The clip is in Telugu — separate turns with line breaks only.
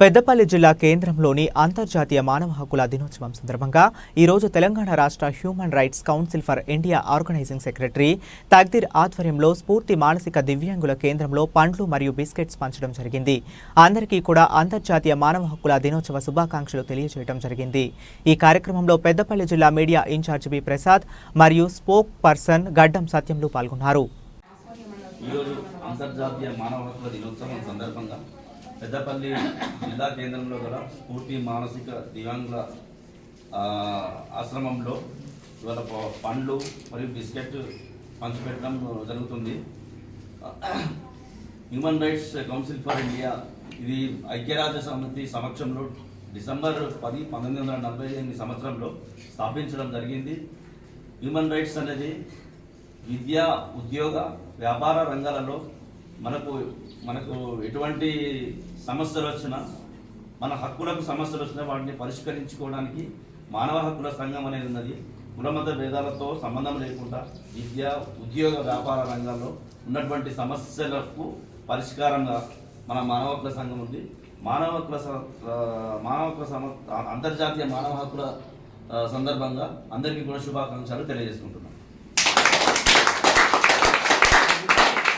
పెద్దపల్లి జిల్లా కేంద్రంలోని అంతర్జాతీయ మానవ హక్కుల దినోత్సవం సందర్భంగా ఈరోజు తెలంగాణ రాష్ట్ర human rights council for India organizing secretary Tagdir ఆధ్వర్యంలో స్ఫూర్తి మానసిక దివ్యాంగుల కేంద్రంలో పండ్లు మరియు బిస్కెట్స్ పంచడం జరిగింది. అందరికీ కూడా అంతర్జాతీయ మానవ హక్కుల దినోత్సవ శుభాకాంక్షలు తెలియజేయడం జరిగింది. ఈ కార్యక్రమంలో పెద్దపల్లి జిల్లా మీడియా ఇన్ఛార్జ్ బి ప్రసాద్ మరియు స్పోక్ పర్సన్ గడ్డం సత్యంలు పాల్గొన్నారు.
ఈరోజు అంతర్జాతీయ మానవ హక్కుల దినోత్సవం సందర్భంగా పెద్దపల్లి జిల్లా కేంద్రంలో గల స్ఫూర్తి మానసిక దివ్యాంగుల ఆశ్రమంలో ఇవాళ పండ్లు మరియు బిస్కెట్ పంచిపెట్టడం జరుగుతుంది. Human rights council for India ఇది ఐక్యరాజ్య సమితి సమక్షంలో డిసెంబర్ పది పంతొమ్మిది వందల డెబ్బై ఎనిమిది సంవత్సరంలో స్థాపించడం జరిగింది. హ్యూమన్ రైట్స్ అనేది విద్య ఉద్యోగ వ్యాపార రంగాలలో మనకు మనకు ఎటువంటి సమస్యలు వచ్చినా మన హక్కులకు సమస్యలు వచ్చినా వాటిని పరిష్కరించుకోవడానికి మానవ హక్కుల సంఘం అనేది ఉన్నది. కులమత భేదాలతో సంబంధం లేకుండా విద్య ఉద్యోగ వ్యాపార రంగాల్లో ఉన్నటువంటి సమస్యలకు పరిష్కారంగా మన మానవ హక్కుల సంఘం ఉంది. మానవ హక్కుల మానవ హక్కుల సమ అంతర్జాతీయ మానవ హక్కుల సందర్భంగా అందరికీ కూడా శుభాకాంక్షలు తెలియజేసుకుంటున్నాను